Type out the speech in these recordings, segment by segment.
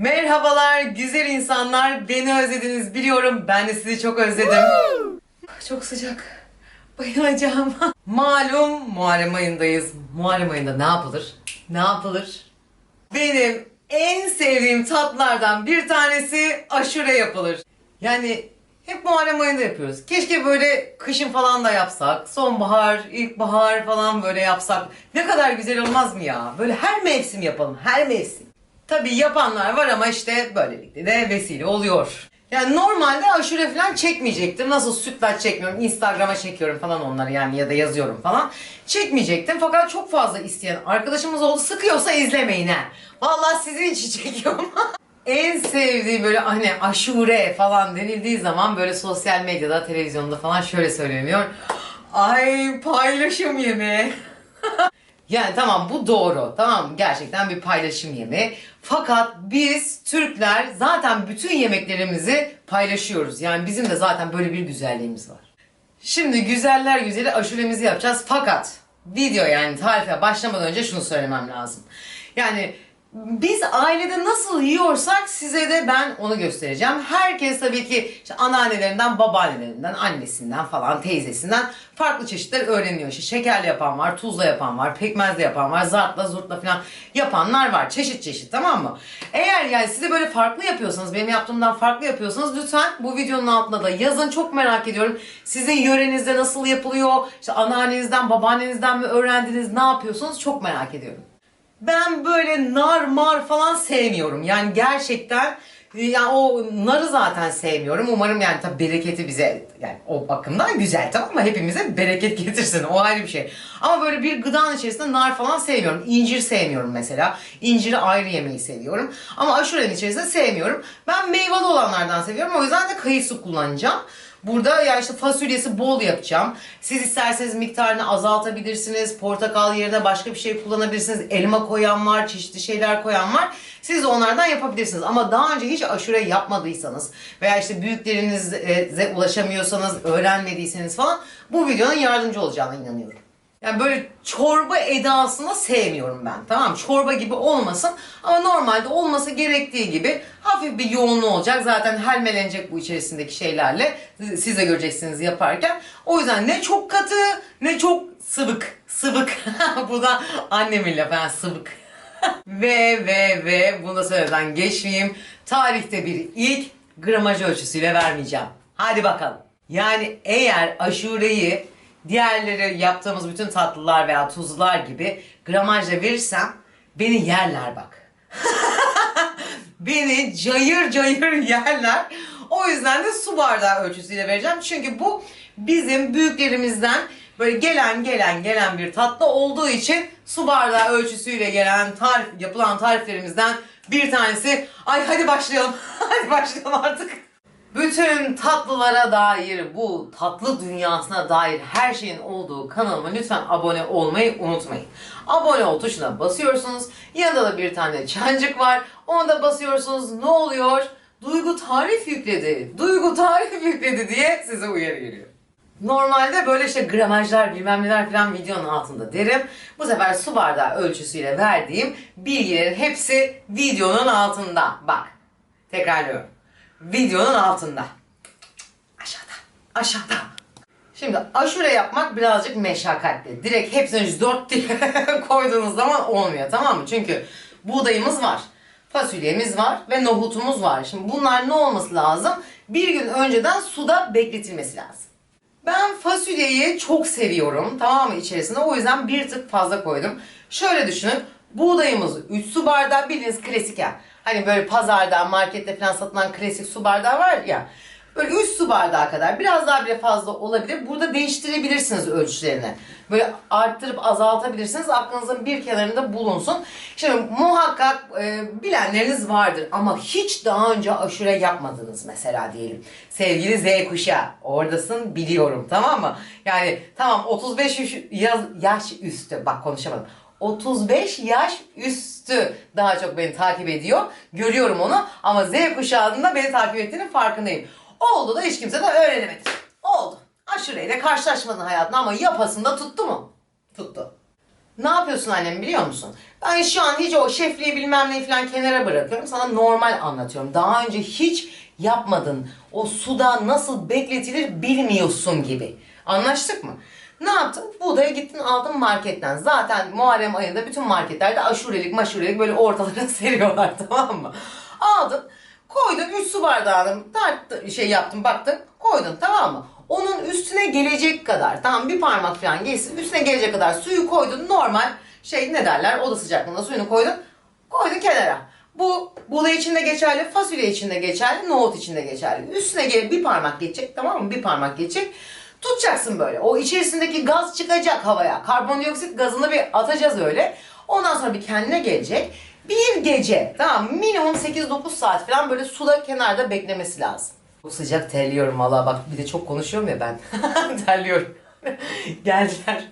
Merhabalar güzel insanlar. Beni özlediniz biliyorum. Ben de sizi çok özledim. çok sıcak. Bayılacağım. Malum Muharrem ayındayız. Muharrem ayında ne yapılır? Ne yapılır? Benim en sevdiğim tatlardan bir tanesi aşure yapılır. Yani hep Muharrem ayında yapıyoruz. Keşke böyle kışın falan da yapsak. Sonbahar, ilkbahar falan böyle yapsak. Ne kadar güzel olmaz mı ya? Böyle her mevsim yapalım. Her mevsim. Tabii yapanlar var ama işte böylelikle de vesile oluyor. Yani normalde aşure falan çekmeyecektim. Nasıl sütlaç çekmiyorum, Instagram'a çekiyorum falan onları yani ya da yazıyorum falan. Çekmeyecektim fakat çok fazla isteyen arkadaşımız oldu. Sıkıyorsa izlemeyin ha. Vallahi sizin için çekiyorum. en sevdiğim böyle hani aşure falan denildiği zaman böyle sosyal medyada, televizyonda falan şöyle söyleniyor. Ay paylaşım yemeği. Yani tamam bu doğru. Tamam gerçekten bir paylaşım yemeği. Fakat biz Türkler zaten bütün yemeklerimizi paylaşıyoruz. Yani bizim de zaten böyle bir güzelliğimiz var. Şimdi güzeller güzeli aşuremizi yapacağız. Fakat video yani tarife başlamadan önce şunu söylemem lazım. Yani biz ailede nasıl yiyorsak size de ben onu göstereceğim. Herkes tabii ki işte anneannelerinden, babaannelerinden, annesinden falan, teyzesinden farklı çeşitler öğreniyor. İşte şekerli yapan var, tuzla yapan var, pekmezle yapan var, zartla, zurtla falan yapanlar var. Çeşit çeşit tamam mı? Eğer yani siz de böyle farklı yapıyorsanız, benim yaptığımdan farklı yapıyorsanız lütfen bu videonun altına da yazın. Çok merak ediyorum. Sizin yörenizde nasıl yapılıyor? İşte anneannenizden, babaannenizden mi öğrendiniz? Ne yapıyorsunuz? Çok merak ediyorum. Ben böyle nar mar falan sevmiyorum. Yani gerçekten yani o narı zaten sevmiyorum. Umarım yani tabii bereketi bize yani o bakımdan güzel tamam mı? Hepimize bereket getirsin. O ayrı bir şey. Ama böyle bir gıdanın içerisinde nar falan sevmiyorum. İncir sevmiyorum mesela. İnciri ayrı yemeyi seviyorum. Ama aşurenin içerisinde sevmiyorum. Ben meyveli olanlardan seviyorum. O yüzden de kayısı kullanacağım. Burada ya işte fasulyesi bol yapacağım. Siz isterseniz miktarını azaltabilirsiniz. Portakal yerine başka bir şey kullanabilirsiniz. Elma koyan var, çeşitli şeyler koyan var. Siz onlardan yapabilirsiniz. Ama daha önce hiç aşure yapmadıysanız veya işte büyüklerinize ulaşamıyorsanız, öğrenmediyseniz falan bu videonun yardımcı olacağına inanıyorum. Yani böyle çorba edasını sevmiyorum ben. Tamam? Çorba gibi olmasın ama normalde olması gerektiği gibi hafif bir yoğunluğu olacak. Zaten helmelenecek bu içerisindeki şeylerle. Siz de göreceksiniz yaparken. O yüzden ne çok katı ne çok sıvık. Sıvık. bu da annemin lafı. Yani sıvık. ve ve ve bunu da söylemeden geçmeyeyim. Tarihte bir ilk gramaj ölçüsüyle vermeyeceğim. Hadi bakalım. Yani eğer aşureyi diğerleri yaptığımız bütün tatlılar veya tuzlular gibi gramajla verirsem beni yerler bak. beni cayır cayır yerler. O yüzden de su bardağı ölçüsüyle vereceğim. Çünkü bu bizim büyüklerimizden böyle gelen gelen gelen bir tatlı olduğu için su bardağı ölçüsüyle gelen tarif, yapılan tariflerimizden bir tanesi. Ay hadi başlayalım. hadi başlayalım artık. Bütün tatlılara dair bu tatlı dünyasına dair her şeyin olduğu kanalıma lütfen abone olmayı unutmayın. Abone ol tuşuna basıyorsunuz. Yanında da bir tane çancık var. Ona da basıyorsunuz. Ne oluyor? Duygu tarif yükledi. Duygu tarif yükledi diye size uyarı geliyor. Normalde böyle işte gramajlar bilmem neler falan videonun altında derim. Bu sefer su bardağı ölçüsüyle verdiğim bilgilerin hepsi videonun altında. Bak tekrarlıyorum videonun altında. Aşağıda. Aşağıda. Şimdi aşure yapmak birazcık meşakkatli. Direkt hepsini dört diye koyduğunuz zaman olmuyor tamam mı? Çünkü buğdayımız var. Fasulyemiz var ve nohutumuz var. Şimdi bunlar ne olması lazım? Bir gün önceden suda bekletilmesi lazım. Ben fasulyeyi çok seviyorum. Tamam mı içerisinde? O yüzden bir tık fazla koydum. Şöyle düşünün. Buğdayımız 3 su bardağı bildiğiniz klasik ya. Hani böyle pazarda, markette falan satılan klasik su bardağı var ya. Böyle 3 su bardağı kadar biraz daha bile fazla olabilir. Burada değiştirebilirsiniz ölçülerini. Böyle arttırıp azaltabilirsiniz. Aklınızın bir kenarında bulunsun. Şimdi muhakkak e, bilenleriniz vardır ama hiç daha önce aşure yapmadınız mesela diyelim. Sevgili Z kuşağı oradasın biliyorum tamam mı? Yani tamam 35 yaş, yaş üstü bak konuşamadım. 35 yaş üstü daha çok beni takip ediyor. Görüyorum onu ama Z kuşağında beni takip ettiğinin farkındayım. Oldu da hiç kimse de öğrenemedi. Oldu. Aşureyle karşılaşmadın hayatında ama yapasında tuttu mu? Tuttu. Ne yapıyorsun annem biliyor musun? Ben şu an hiç o şefliği bilmem ne falan kenara bırakıyorum. Sana normal anlatıyorum. Daha önce hiç yapmadın. O suda nasıl bekletilir bilmiyorsun gibi. Anlaştık mı? Ne yaptın? Buğdayı gittin aldın marketten. Zaten Muharrem ayında bütün marketlerde aşurelik maşurelik böyle ortalara seriyorlar tamam mı? Aldın koydun 3 su bardağını tarttı, şey yaptın baktın koydun tamam mı? Onun üstüne gelecek kadar tamam bir parmak falan geçsin üstüne gelecek kadar suyu koydun normal şey ne derler oda sıcaklığında suyunu koydun koydun kenara. Bu buğday için de geçerli, fasulye için de geçerli, nohut için de geçerli. Üstüne gelip bir parmak geçecek tamam mı? Bir parmak geçecek. Tutacaksın böyle. O içerisindeki gaz çıkacak havaya. Karbondioksit gazını bir atacağız öyle. Ondan sonra bir kendine gelecek. Bir gece tamam minimum 8-9 saat falan böyle suda kenarda beklemesi lazım. Bu sıcak terliyorum valla bak bir de çok konuşuyorum ya ben. terliyorum. Geldiler.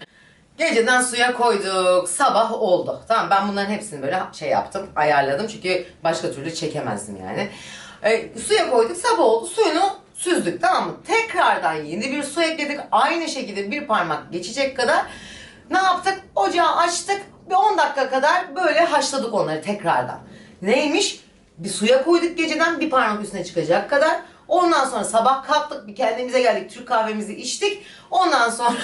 Geceden suya koyduk. Sabah oldu. Tamam ben bunların hepsini böyle şey yaptım. Ayarladım. Çünkü başka türlü çekemezdim yani. E, suya koyduk. Sabah oldu. Suyunu süzdük. Tamam mı? Tekrardan yeni bir su ekledik. Aynı şekilde bir parmak geçecek kadar. Ne yaptık? Ocağı açtık. Bir 10 dakika kadar böyle haşladık onları tekrardan. Neymiş? Bir suya koyduk geceden bir parmak üstüne çıkacak kadar. Ondan sonra sabah kalktık bir kendimize geldik Türk kahvemizi içtik. Ondan sonra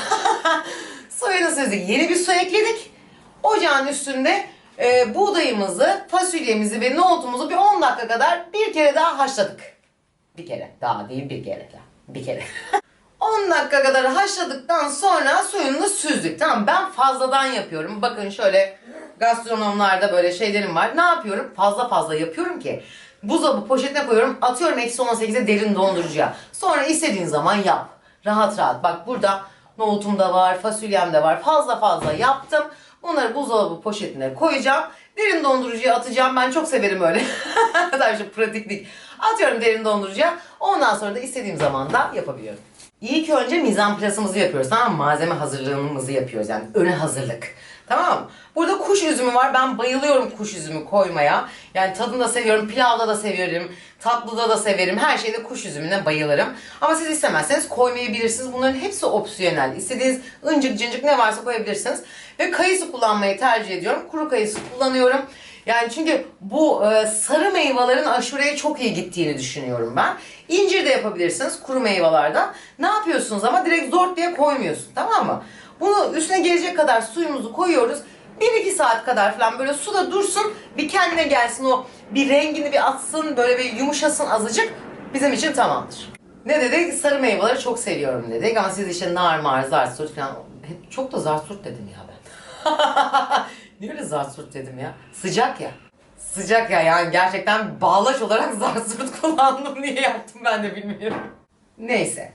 suyunu süzdük. Yeni bir su ekledik. Ocağın üstünde e, buğdayımızı, fasulyemizi ve nohutumuzu bir 10 dakika kadar bir kere daha haşladık. Bir kere. Daha değil bir kere daha. Bir kere. 10 dakika kadar haşladıktan sonra suyunu süzdük. Tamam ben fazladan yapıyorum. Bakın şöyle gastronomlarda böyle şeylerim var. Ne yapıyorum? Fazla fazla yapıyorum ki. Buzdolabı poşetine koyuyorum. Atıyorum eksi 18'e derin dondurucuya. Sonra istediğin zaman yap. Rahat rahat. Bak burada nohutum da var, fasulyem de var. Fazla fazla yaptım. Bunları buzdolabı poşetine koyacağım. Derin dondurucuya atacağım. Ben çok severim öyle. Tabii şu pratiklik. Atıyorum derin dondurucuya. Ondan sonra da istediğim zaman da yapabiliyorum. İlk önce mizanplasımızı yapıyoruz tamam mı? Malzeme hazırlığımızı yapıyoruz yani öne hazırlık. Tamam? Burada kuş üzümü var. Ben bayılıyorum kuş üzümü koymaya. Yani tadını da seviyorum. Pilavda da severim. Tatlıda da severim. Her şeyde kuş üzümüne bayılırım. Ama siz istemezseniz koymayabilirsiniz. Bunların hepsi opsiyonel. İstediğiniz ıncık cıncık ne varsa koyabilirsiniz. Ve kayısı kullanmayı tercih ediyorum. Kuru kayısı kullanıyorum. Yani çünkü bu e, sarı meyvelerin aşureye çok iyi gittiğini düşünüyorum ben. İncir de yapabilirsiniz kuru meyvelerden. Ne yapıyorsunuz ama direkt zort diye koymuyorsun tamam mı? Bunu üstüne gelecek kadar suyumuzu koyuyoruz. 1-2 saat kadar falan böyle suda dursun. Bir kendine gelsin o bir rengini bir atsın böyle bir yumuşasın azıcık. Bizim için tamamdır. Ne dedik? Sarı meyveleri çok seviyorum dedik. Ama siz işte nar mar, zarsurt falan. Çok da zarsurt dedim ya ben. Niye öyle zarsurt dedim ya? Sıcak ya. Sıcak ya yani gerçekten bağlaç olarak zarsurt kullandım diye yaptım ben de bilmiyorum. Neyse.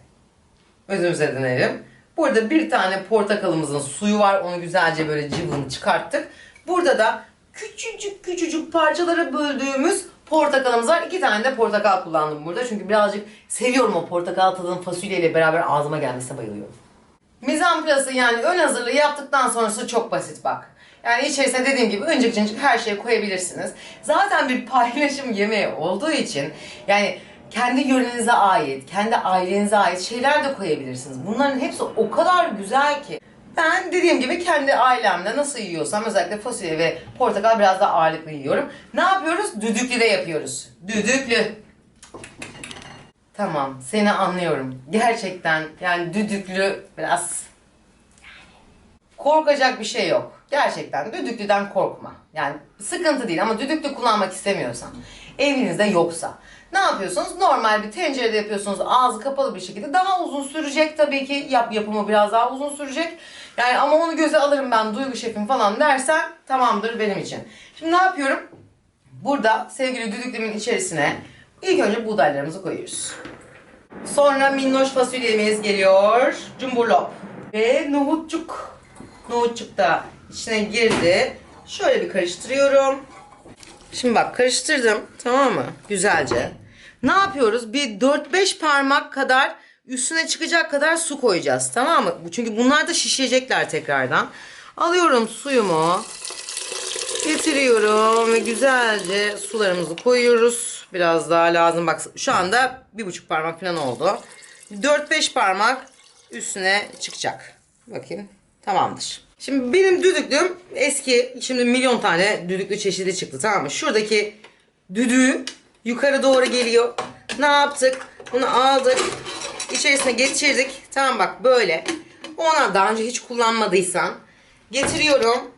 Özümüze dönelim. Burada bir tane portakalımızın suyu var. Onu güzelce böyle cıvını çıkarttık. Burada da küçücük küçücük parçalara böldüğümüz portakalımız var. İki tane de portakal kullandım burada. Çünkü birazcık seviyorum o portakal tadının fasulyeyle beraber ağzıma gelmesine bayılıyorum. Mizanplası yani ön hazırlığı yaptıktan sonrası çok basit bak. Yani içerisine dediğim gibi öncük cıncık her şeyi koyabilirsiniz. Zaten bir paylaşım yemeği olduğu için yani kendi yörenize ait, kendi ailenize ait şeyler de koyabilirsiniz. Bunların hepsi o kadar güzel ki. Ben dediğim gibi kendi ailemde nasıl yiyorsam özellikle fasulye ve portakal biraz daha ağırlıklı yiyorum. Ne yapıyoruz? Düdüklü de yapıyoruz. Düdüklü. Tamam seni anlıyorum. Gerçekten yani düdüklü biraz korkacak bir şey yok. Gerçekten düdüklüden korkma. Yani sıkıntı değil ama düdüklü kullanmak istemiyorsan, evinizde yoksa ne yapıyorsunuz? Normal bir tencerede yapıyorsunuz ağzı kapalı bir şekilde. Daha uzun sürecek tabii ki. Yap yapımı biraz daha uzun sürecek. Yani ama onu göze alırım ben duygu şefim falan dersen tamamdır benim için. Şimdi ne yapıyorum? Burada sevgili düdüklümün içerisine ilk önce buğdaylarımızı koyuyoruz. Sonra minnoş fasulyemiz geliyor. Cumburlop. Ve nohutçuk. Nohutçuk da içine girdi. Şöyle bir karıştırıyorum. Şimdi bak karıştırdım. Tamam mı? Güzelce. Ne yapıyoruz? Bir 4-5 parmak kadar üstüne çıkacak kadar su koyacağız. Tamam mı? Çünkü bunlar da şişecekler tekrardan. Alıyorum suyumu. Getiriyorum ve güzelce sularımızı koyuyoruz. Biraz daha lazım. Bak şu anda bir buçuk parmak falan oldu. 4-5 parmak üstüne çıkacak. Bakayım. Tamamdır. Şimdi benim düdüklüm eski. Şimdi milyon tane düdüklü çeşidi çıktı tamam mı? Şuradaki düdüğü yukarı doğru geliyor. Ne yaptık? Bunu aldık. İçerisine geçirdik. Tamam bak böyle. Ona daha önce hiç kullanmadıysan getiriyorum.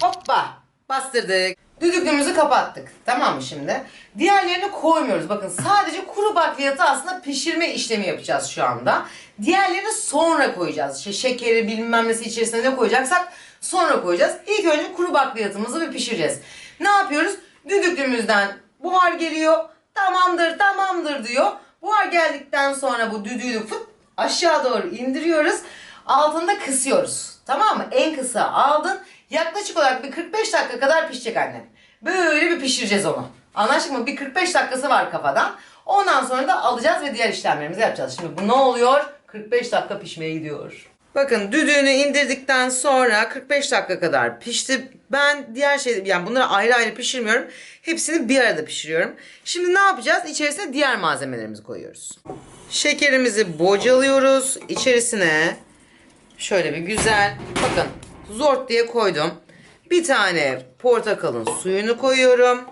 Hoppa bastırdık. Düdüklüğümüzü kapattık. Tamam mı şimdi? Diğerlerini koymuyoruz. Bakın sadece kuru bakliyatı aslında pişirme işlemi yapacağız şu anda. Diğerlerini sonra koyacağız. İşte şekeri bilmem nesi içerisine ne koyacaksak sonra koyacağız. İlk önce kuru bakliyatımızı bir pişireceğiz. Ne yapıyoruz? Düdüklümüzden buhar geliyor. Tamamdır tamamdır diyor. Buhar geldikten sonra bu düdüğü fıt aşağı doğru indiriyoruz. Altında kısıyoruz. Tamam mı? En kısa aldın. Yaklaşık olarak bir 45 dakika kadar pişecek annem. Böyle bir pişireceğiz onu. Anlaştık mı? Bir 45 dakikası var kafadan. Ondan sonra da alacağız ve diğer işlemlerimizi yapacağız. Şimdi bu ne oluyor? 45 dakika pişmeye gidiyor. Bakın düdüğünü indirdikten sonra 45 dakika kadar pişti. Ben diğer şey yani bunları ayrı ayrı pişirmiyorum. Hepsini bir arada pişiriyorum. Şimdi ne yapacağız? İçerisine diğer malzemelerimizi koyuyoruz. Şekerimizi bocalıyoruz. İçerisine şöyle bir güzel bakın zort diye koydum. Bir tane portakalın suyunu koyuyorum.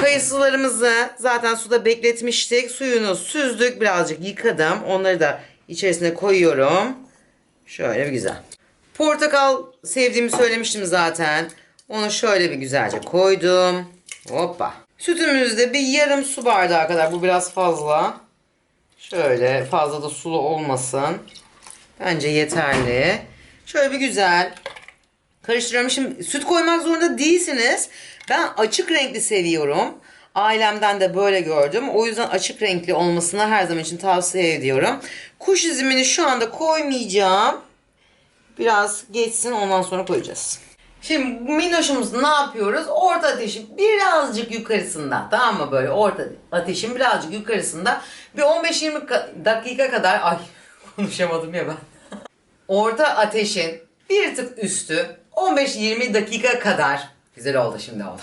Kayısılarımızı zaten suda bekletmiştik. Suyunu süzdük. Birazcık yıkadım. Onları da içerisine koyuyorum. Şöyle bir güzel. Portakal sevdiğimi söylemiştim zaten. Onu şöyle bir güzelce koydum. Hoppa. Sütümüzü de bir yarım su bardağı kadar. Bu biraz fazla. Şöyle fazla da sulu olmasın. Bence yeterli. Şöyle bir güzel karıştırıyorum. Şimdi süt koymak zorunda değilsiniz. Ben açık renkli seviyorum. Ailemden de böyle gördüm. O yüzden açık renkli olmasını her zaman için tavsiye ediyorum. Kuş üzümünü şu anda koymayacağım. Biraz geçsin ondan sonra koyacağız. Şimdi bu minnoşumuz ne yapıyoruz? Orta ateşin birazcık yukarısında. Tamam mı böyle orta ateşin birazcık yukarısında. Bir 15-20 ka- dakika kadar ay konuşamadım ya ben. Orta ateşin bir tık üstü 15-20 dakika kadar güzel oldu şimdi oldu.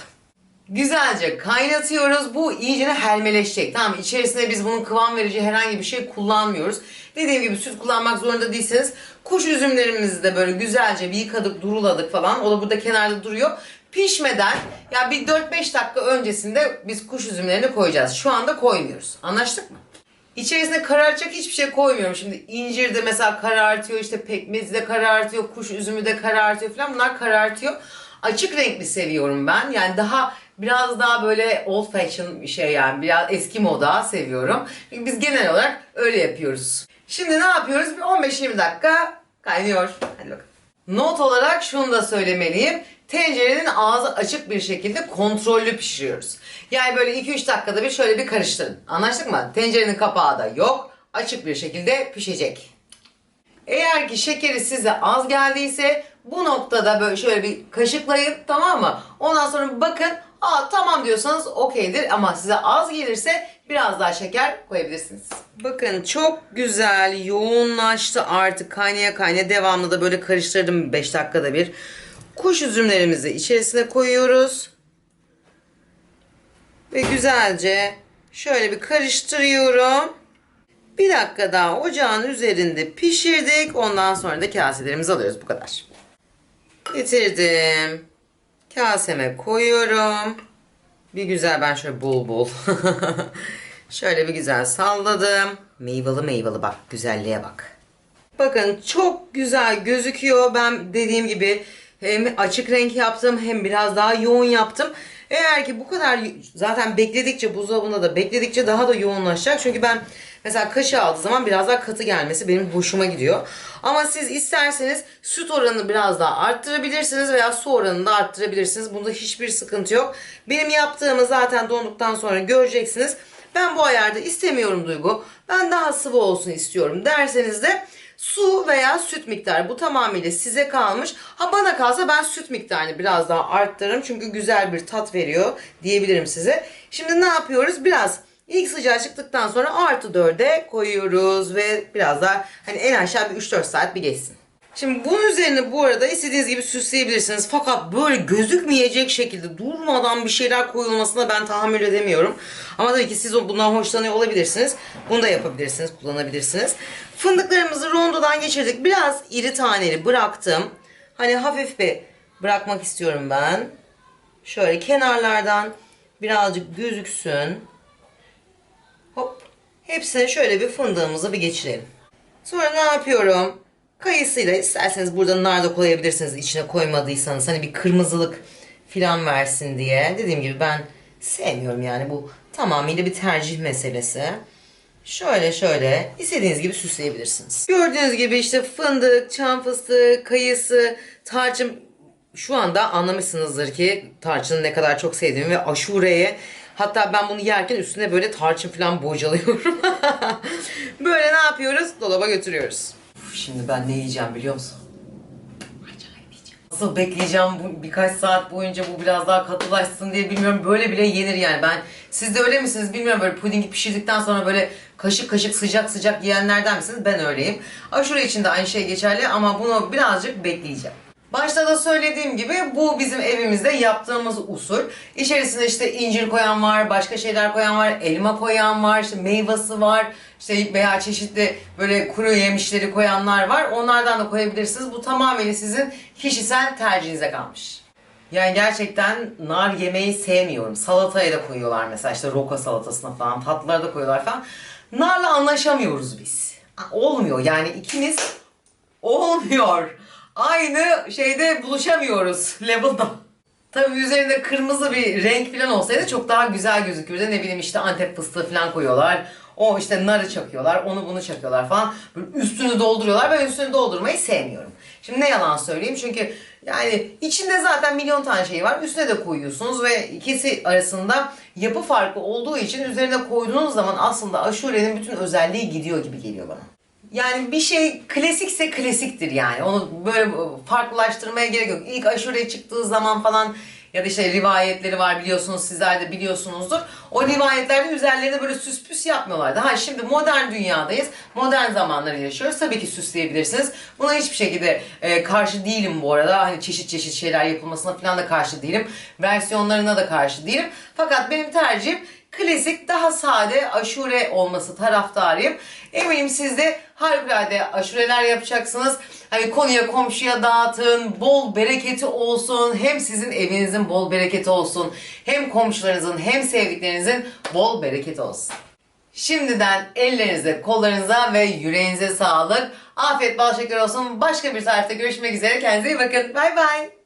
Güzelce kaynatıyoruz. Bu iyice helmeleşecek. Tamam? İçerisine biz bunun kıvam verici herhangi bir şey kullanmıyoruz. Dediğim gibi süt kullanmak zorunda değilsiniz. Kuş üzümlerimizi de böyle güzelce bir yıkadık, duruladık falan. O da burada kenarda duruyor. Pişmeden ya bir 4-5 dakika öncesinde biz kuş üzümlerini koyacağız. Şu anda koymuyoruz. Anlaştık mı? İçerisine karartacak hiçbir şey koymuyorum. Şimdi incir de mesela karartıyor, işte pekmezi de karartıyor, kuş üzümü de karartıyor falan. Bunlar karartıyor. Açık renkli seviyorum ben. Yani daha biraz daha böyle old fashion bir şey yani. Biraz eski moda seviyorum. Çünkü biz genel olarak öyle yapıyoruz. Şimdi ne yapıyoruz? Bir 15-20 dakika kaynıyor. Hadi bakalım. Not olarak şunu da söylemeliyim. Tencerenin ağzı açık bir şekilde kontrollü pişiriyoruz. Yani böyle 2-3 dakikada bir şöyle bir karıştırın. Anlaştık mı? Tencerenin kapağı da yok. Açık bir şekilde pişecek. Eğer ki şekeri size az geldiyse bu noktada böyle şöyle bir kaşıklayın tamam mı? Ondan sonra bakın aa tamam diyorsanız okeydir ama size az gelirse biraz daha şeker koyabilirsiniz. Bakın çok güzel yoğunlaştı artık kaynaya kaynaya devamlı da böyle karıştırdım 5 dakikada bir. Kuş üzümlerimizi içerisine koyuyoruz. Ve güzelce şöyle bir karıştırıyorum. Bir dakika daha ocağın üzerinde pişirdik. Ondan sonra da kaselerimizi alıyoruz. Bu kadar. Getirdim. Kaseme koyuyorum. Bir güzel ben şöyle bol bol. şöyle bir güzel salladım. Meyveli meyveli bak. Güzelliğe bak. Bakın çok güzel gözüküyor. Ben dediğim gibi hem açık renk yaptım hem biraz daha yoğun yaptım. Eğer ki bu kadar zaten bekledikçe buzdolabında da bekledikçe daha da yoğunlaşacak. Çünkü ben mesela kaşığı aldığı zaman biraz daha katı gelmesi benim hoşuma gidiyor. Ama siz isterseniz süt oranını biraz daha arttırabilirsiniz veya su oranını da arttırabilirsiniz. Bunda hiçbir sıkıntı yok. Benim yaptığımı zaten donduktan sonra göreceksiniz. Ben bu ayarda istemiyorum Duygu. Ben daha sıvı olsun istiyorum derseniz de su veya süt miktarı bu tamamıyla size kalmış. Ha bana kalsa ben süt miktarını biraz daha arttırırım çünkü güzel bir tat veriyor diyebilirim size. Şimdi ne yapıyoruz? Biraz ilk sıcağı çıktıktan sonra artı 4'e koyuyoruz ve biraz daha hani en aşağı bir 3-4 saat bir geçsin. Şimdi bunun üzerine bu arada istediğiniz gibi süsleyebilirsiniz. Fakat böyle gözükmeyecek şekilde durmadan bir şeyler koyulmasına ben tahammül edemiyorum. Ama tabii ki siz bundan hoşlanıyor olabilirsiniz. Bunu da yapabilirsiniz, kullanabilirsiniz. Fındıklarımızı rondodan geçirdik. Biraz iri taneli bıraktım. Hani hafif bir bırakmak istiyorum ben. Şöyle kenarlardan birazcık gözüksün. Hop. Hepsine şöyle bir fındığımızı bir geçirelim. Sonra ne yapıyorum? Kayısıyla isterseniz burada nar da koyabilirsiniz içine koymadıysanız. Hani bir kırmızılık filan versin diye. Dediğim gibi ben sevmiyorum yani bu tamamıyla bir tercih meselesi. Şöyle şöyle istediğiniz gibi süsleyebilirsiniz. Gördüğünüz gibi işte fındık, çam fıstığı, kayısı, tarçın şu anda anlamışsınızdır ki tarçını ne kadar çok sevdiğimi ve aşureye hatta ben bunu yerken üstüne böyle tarçın falan bocalıyorum. böyle ne yapıyoruz? Dolaba götürüyoruz. Şimdi ben ne yiyeceğim biliyor musun? Nasıl bekleyeceğim bu birkaç saat boyunca bu biraz daha katılaşsın diye bilmiyorum. Böyle bile yenir yani. Ben siz de öyle misiniz bilmiyorum böyle pudingi pişirdikten sonra böyle kaşık kaşık sıcak sıcak yiyenlerden misiniz? Ben öyleyim. Aşure için de aynı şey geçerli ama bunu birazcık bekleyeceğim. Başta da söylediğim gibi bu bizim evimizde yaptığımız usul. İçerisine işte incir koyan var, başka şeyler koyan var, elma koyan var, işte meyvesi var, işte veya çeşitli böyle kuru yemişleri koyanlar var. Onlardan da koyabilirsiniz. Bu tamamen sizin kişisel tercihinize kalmış. Yani gerçekten nar yemeyi sevmiyorum. Salataya da koyuyorlar mesela işte roka salatasına falan, tatlılara da koyuyorlar falan. Narla anlaşamıyoruz biz. Olmuyor yani ikimiz olmuyor. Aynı şeyde buluşamıyoruz level'da. Tabii üzerinde kırmızı bir renk falan olsaydı çok daha güzel gözükürdü. Ne bileyim işte antep fıstığı falan koyuyorlar. O işte narı çakıyorlar, onu bunu çakıyorlar falan. Böyle üstünü dolduruyorlar. Ben üstünü doldurmayı sevmiyorum. Şimdi ne yalan söyleyeyim çünkü yani içinde zaten milyon tane şey var. Üstüne de koyuyorsunuz ve ikisi arasında yapı farkı olduğu için üzerine koyduğunuz zaman aslında aşurenin bütün özelliği gidiyor gibi geliyor bana. Yani bir şey klasikse klasiktir yani. Onu böyle farklılaştırmaya gerek yok. İlk aşure çıktığı zaman falan ya da işte rivayetleri var biliyorsunuz sizler de biliyorsunuzdur. O rivayetlerde üzerlerine böyle süs püs yapmıyorlardı. Ha şimdi modern dünyadayız. Modern zamanları yaşıyoruz. Tabii ki süsleyebilirsiniz. Buna hiçbir şekilde e, karşı değilim bu arada. Hani çeşit çeşit şeyler yapılmasına falan da karşı değilim. Versiyonlarına da karşı değilim. Fakat benim tercihim klasik daha sade aşure olması taraftarıyım. Eminim siz de harikulade aşureler yapacaksınız. Hani konuya komşuya dağıtın, bol bereketi olsun. Hem sizin evinizin bol bereketi olsun. Hem komşularınızın hem sevdiklerinizin bol bereketi olsun. Şimdiden ellerinize, kollarınıza ve yüreğinize sağlık. Afiyet bal şeker olsun. Başka bir tarifte görüşmek üzere. Kendinize iyi bakın. Bay bay.